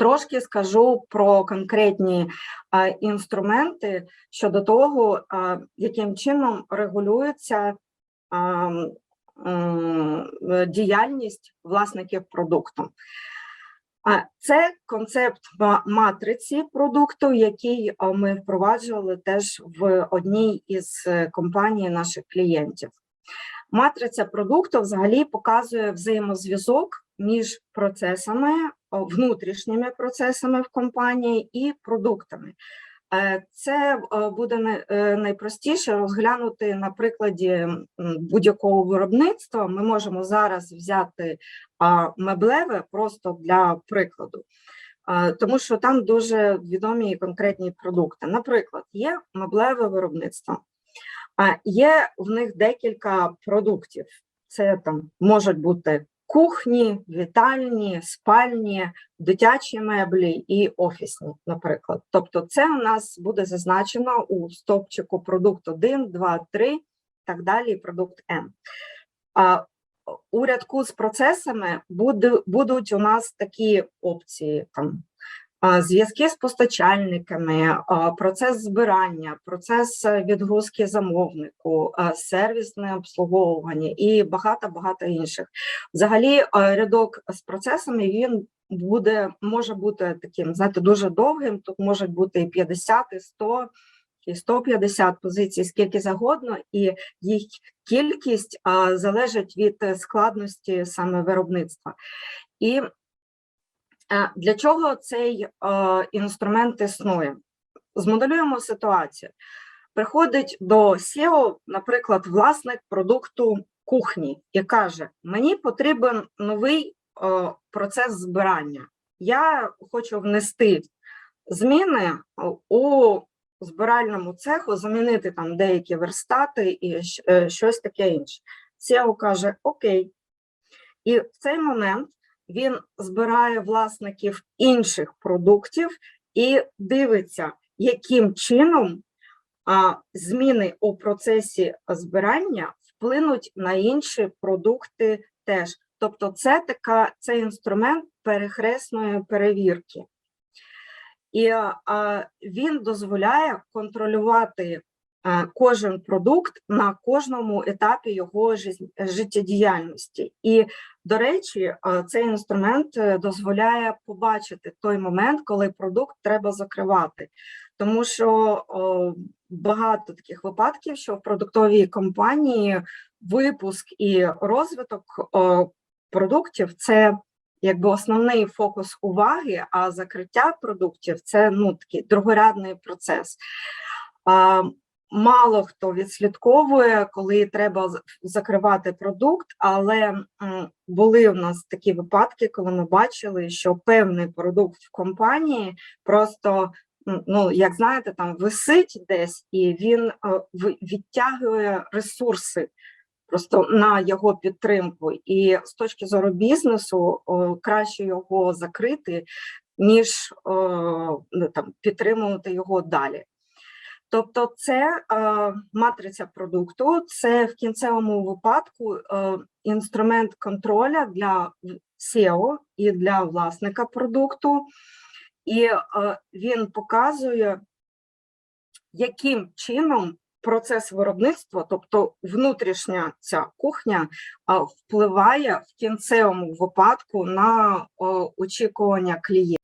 Трошки скажу про конкретні інструменти щодо того, яким чином регулюється діяльність власників продукту. А Це концепт матриці продукту, який ми впроваджували теж в одній із е, компаній наших клієнтів. Матриця продукту взагалі показує взаємозв'язок між процесами, внутрішніми процесами в компанії і продуктами. Е, Це е, буде е, найпростіше розглянути на прикладі будь-якого виробництва. Ми можемо зараз взяти меблеве просто для прикладу, тому що там дуже відомі і конкретні продукти. Наприклад, є меблеве виробництво. Є в них декілька продуктів. Це там можуть бути кухні, вітальні, спальні, дитячі меблі і офісні, наприклад. Тобто, це у нас буде зазначено у стопчику продукт 1, 2, 3, так далі, продукт М. У рядку з процесами буде, будуть у нас такі опції там. Зв'язки з постачальниками, процес збирання, процес е, відгрузки замовнику, сервісне обслуговування і багато-багато інших. Взагалі, е, рядок з процесами він буде може бути таким, знаєте, дуже довгим. Тут можуть бути і 50, і 100, і 150 позицій, скільки завгодно, і їх кількість а, залежить від е, складності саме виробництва. І е, для чого цей е, інструмент існує? Змоделюємо ситуацію. Приходить до SEO, наприклад, власник продукту кухні і каже: Мені потрібен новий е, процес збирання. Я хочу внести зміни е, у збиральному цеху, замінити там деякі верстати і е, щось таке інше. SEO каже: Окей. І в цей момент він збирає власників інших продуктів і дивиться, яким чином а, зміни у процесі збирання вплинуть на інші продукти теж. Тобто, це така це інструмент перехресної перевірки. І а, він дозволяє контролювати кожен продукт на кожному етапі його життєдіяльності. І, до речі, цей інструмент е, дозволяє побачити той момент, коли продукт треба закривати. Тому що багато таких випадків, що в продуктовій компанії випуск і розвиток продуктів це якби основний фокус уваги, а закриття продуктів це ну такий другорядний процес. Мало хто відслідковує, коли треба закривати продукт, але були в нас такі випадки, коли ми бачили, що певний продукт в компанії просто ну як знаєте, там висить десь і він е, відтягує ресурси просто на його підтримку. І з точки зору бізнесу краще його закрити, ніж ну, там, підтримувати його далі. Тобто, це е, матриця продукту, це в кінцевому випадку е, інструмент контроля для SEO і для власника продукту, і е, він показує, яким чином процес виробництва, тобто внутрішня ця кухня, а, впливає в кінцевому випадку на о, очікування клієнта.